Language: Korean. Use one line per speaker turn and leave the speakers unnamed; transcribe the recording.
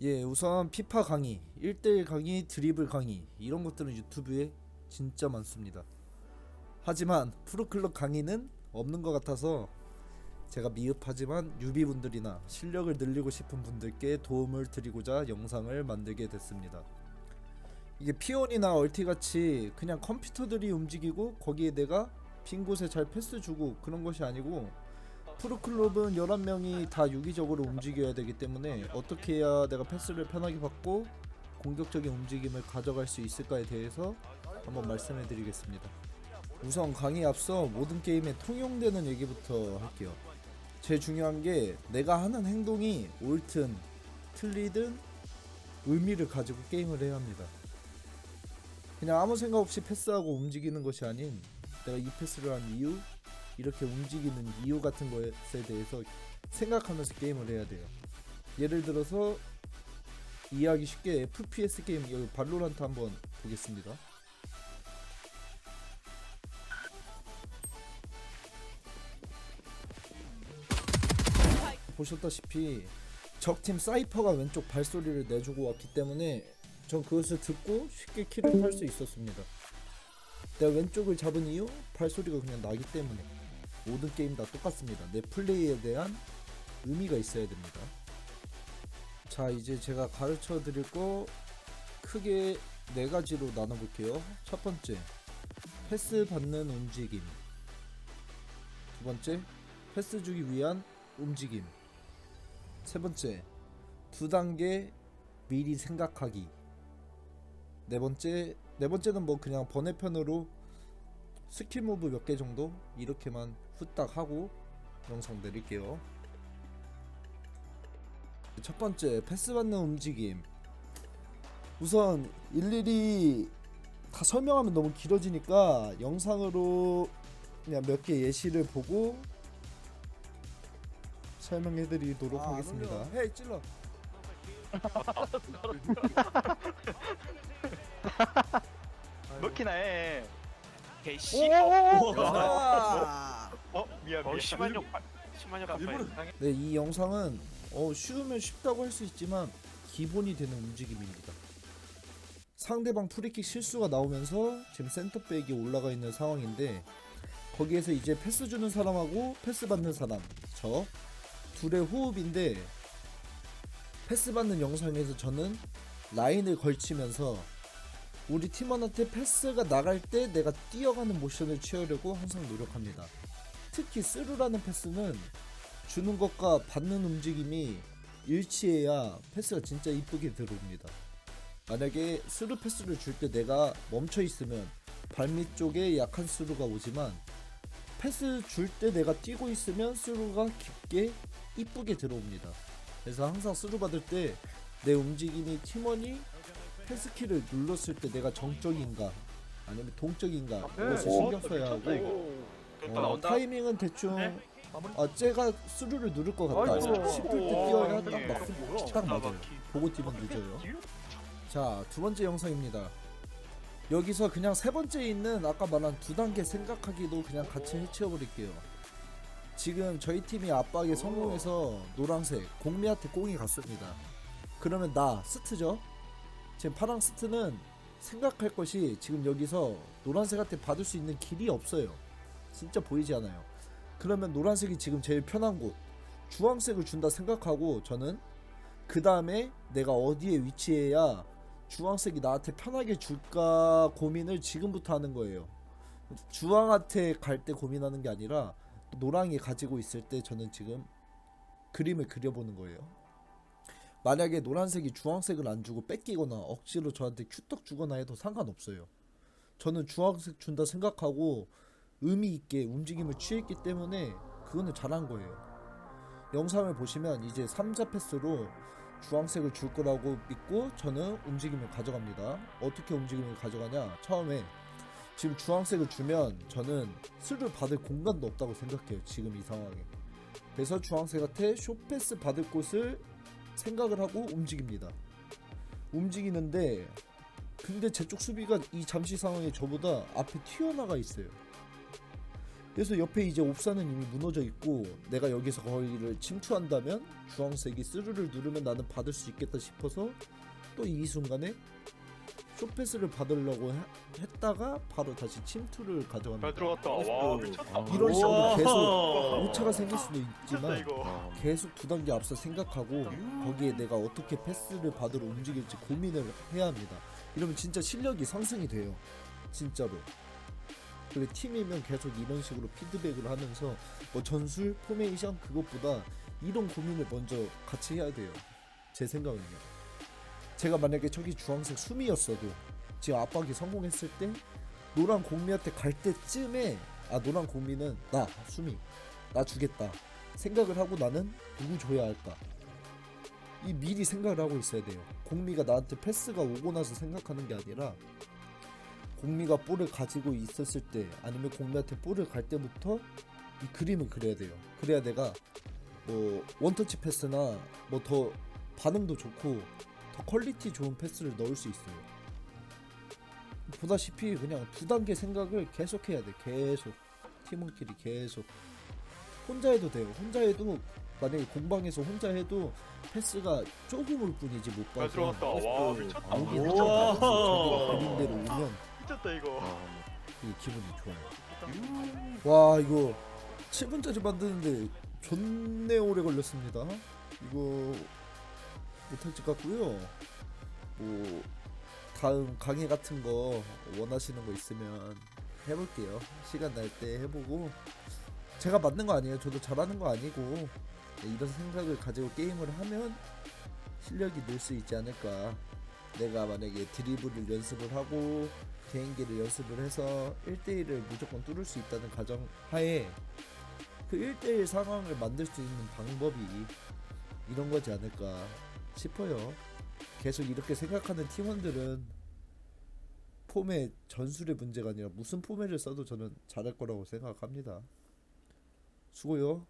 예, 우선 피파 강의, 1대1 강의, 드리블 강의 이런 것들은 유튜브에 진짜 많습니다. 하지만 프로클럽 강의는 없는 것 같아서 제가 미흡하지만 유비분들이나 실력을 늘리고 싶은 분들께 도움을 드리고자 영상을 만들게 됐습니다. 이게 피온이나 얼티 같이 그냥 컴퓨터들이 움직이고 거기에 내가 빈 곳에 잘 패스 주고 그런 것이 아니고 프로클럽은 11명이 다 유기적으로 움직여야 되기 때문에 어떻게 해야 내가 패스를 편하게 받고 공격적인 움직임을 가져갈 수 있을까에 대해서 한번 말씀해 드리겠습니다. 우선 강의 앞서 모든 게임에 통용되는 얘기부터 할게요. 제일 중요한 게 내가 하는 행동이 옳든 틀리든 의미를 가지고 게임을 해야 합니다. 그냥 아무 생각 없이 패스하고 움직이는 것이 아닌 내가 이 패스를 한 이유, 이렇게 움직이는 이유 같은 것에 대해서 생각하면서 게임을 해야 돼요. 예를 들어서 이해하기 쉽게 FPS 게임 여기 발로란트 한번 보겠습니다. 보셨다시피 적팀 사이퍼가 왼쪽 발소리를 내주고 왔기 때문에 전 그것을 듣고 쉽게 킬을 할수 있었습니다. 내가 왼쪽을 잡은 이유 발소리가 그냥 나기 때문에 모든 게임 다 똑같습니다. 내 플레이에 대한 의미가 있어야 됩니다. 자 이제 제가 가르쳐 드릴 거 크게 네 가지로 나눠 볼게요. 첫 번째 패스 받는 움직임. 두 번째 패스 주기 위한 움직임. 세 번째 두 단계 미리 생각하기. 네 번째 네 번째는 뭐 그냥 번외편으로 스킬 무브 몇 개 정도 이렇게만 후딱 하고 영상 내릴게요. 첫 번째 패스 받는 움직임. 우선 일일이 다 설명하면 너무 길어지니까 영상으로 그냥 몇 개 예시를 보고 설명해드리도록 하겠습니다. 헤이 찔러.
넣기나 해.
개씨.
아!
어 미안
어
미안.
심한역 심한역
일부러
깜빡이.
네, 이 영상은 어, 쉬우면 쉽다고 할 수 있지만 기본이 되는 움직임입니다. 상대방 프리킥 실수가 나오면서 지금 센터백이 올라가 있는 상황인데 거기에서 이제 패스 주는 사람하고 패스 받는 사람 저 둘의 호흡인데 패스 받는 영상에서 저는 라인을 걸치면서 우리 팀원한테 패스가 나갈 때 내가 뛰어가는 모션을 취하려고 항상 노력합니다. 특히 스루라는 패스는 주는 것과 받는 움직임이 일치해야 패스가 진짜 이쁘게 들어옵니다. 만약에 스루 패스를 줄 때 내가 멈춰 있으면 발밑 쪽에 약한 스루가 오지만 패스 줄 때 내가 뛰고 있으면 스루가 깊게 이쁘게 들어옵니다. 그래서 항상 스루 받을 때 내 움직임이 팀원이 패스키를 눌렀을 때 내가 정적인가? 아니면 동적인가? 이것을 신경 써야 하고.
또
어,
나온다.
타이밍은 대충
네.
아 쟤가 수루를 누를 것 같다.
아이고.
싶을 때 뛰어야 딱
예.
맞, 딱 맞아요. 보고 뛰면 늦어요 자 두 번째 영상입니다. 여기서 그냥 세 번째에 있는 아까 말한 두 단계 생각하기도 그냥 같이 해치워버릴게요. 지금 저희 팀이 압박에 성공해서 노란색 공미한테 공이 갔습니다. 그러면 나 스트죠 지금 파랑 스트는 생각할 것이 지금 여기서 노란색한테 받을 수 있는 길이 없어요 진짜 보이지 않아요. 그러면 노란색이 지금 제일 편한 곳, 주황색을 준다 생각하고 저는 그 다음에 내가 어디에 위치해야 주황색이 나한테 편하게 줄까 고민을 지금부터 하는 거예요. 주황한테 갈 때 고민하는 게 아니라 노랑이 가지고 있을 때 저는 지금 그림을 그려보는 거예요. 만약에 노란색이 주황색을 안 주고 뺏기거나 억지로 저한테 큐떡 주거나 해도 상관없어요. 저는 주황색 준다 생각하고 의미 있게 움직임을 취했기 때문에 그거는 잘한 거예요. 영상을 보시면 이제 3자 패스로 주황색을 줄 거라고 믿고 저는 움직임을 가져갑니다. 어떻게 움직임을 가져가냐? 처음에 지금 주황색을 주면 저는 수를 받을 공간도 없다고 생각해요. 지금 이 상황에. 그래서 주황색한테 쇼패스 받을 곳을 생각을 하고 움직입니다. 움직이는데 근데 제 쪽 수비가 이 잠시 상황에 저보다 앞에 튀어나가 있어요. 그래서 옆에 이제 옵사는 이미 무너져 있고 내가 여기서 거기를 침투한다면 주황색이 스르를 누르면 나는 받을 수 있겠다 싶어서 또 이 순간에 쇼패스를 받으려고 해- 했다가 바로 다시 침투를
잘
가져갑니다.
들어갔다. 와 미쳤다.
이런 식으로 계속. 오차가 생길 수도
미쳤다
있지만
이거.
계속 두 단계 앞서 생각하고 거기에 내가 어떻게 패스를 받으러 움직일지 고민을 해야 합니다. 이러면 진짜 실력이 상승이 돼요. 진짜로. 그리고 팀이면 계속 이런 식으로 피드백을 하면서 뭐 전술, 포메이션 그것보다 이런 고민을 먼저 같이 해야 돼요. 제 생각은요. 제가 만약에 저기 주황색 숨이었어도 지금 압박이 성공했을 때 노란 공미한테 갈 때쯤에 아 노란 공미는 나 수미 나 주겠다 생각을 하고 나는 누구 줘야 할까? 이 미리 생각을 하고 있어야 돼요. 공미가 나한테 패스가 오고 나서 생각하는 게 아니라 공미가 볼을 가지고 있었을 때 아니면 공미한테 볼을 갈 때부터 이 그림을 그려야 돼요. 그래야 내가 뭐 원터치 패스나 뭐 더 반응도 좋고 더 퀄리티 좋은 패스를 넣을 수 있어요. 보다시피 그냥 두 단계 생각을 계속 해야 돼. 계속. 팀원끼리 계속. 혼자 해도 돼요. 혼자 해도 만약에 공방에서 혼자 해도 패스가 조금 올 뿐이지
못잘
봐서
들어갔다. 와 미쳤다.
자기가 그림대로 오면
미쳤다 이거.
이 기분이 좋아요. 와 이거 7분짜리 만드는데 존내 오래 걸렸습니다. 이거 못할 것 같고요. 뭐 다음 강의 같은 거 원하시는 거 있으면 해볼게요. 시간 날 때 해보고. 제가 맞는 거 아니에요. 저도 잘하는 거 아니고. 네, 이런 생각을 가지고 게임을 하면 실력이 늘 수 있지 않을까. 내가 만약에 드리블을 연습을 하고 개인기를 연습을 해서 1대1을 무조건 뚫을 수 있다는 가정 하에 그 1대1 상황을 만들 수 있는 방법이 이런 거지 않을까 싶어요. 계속 이렇게 생각하는 팀원들은 폼의 전술의 문제가 아니라 무슨 포맷을 써도 저는 잘할 거라고 생각합니다. 수고요.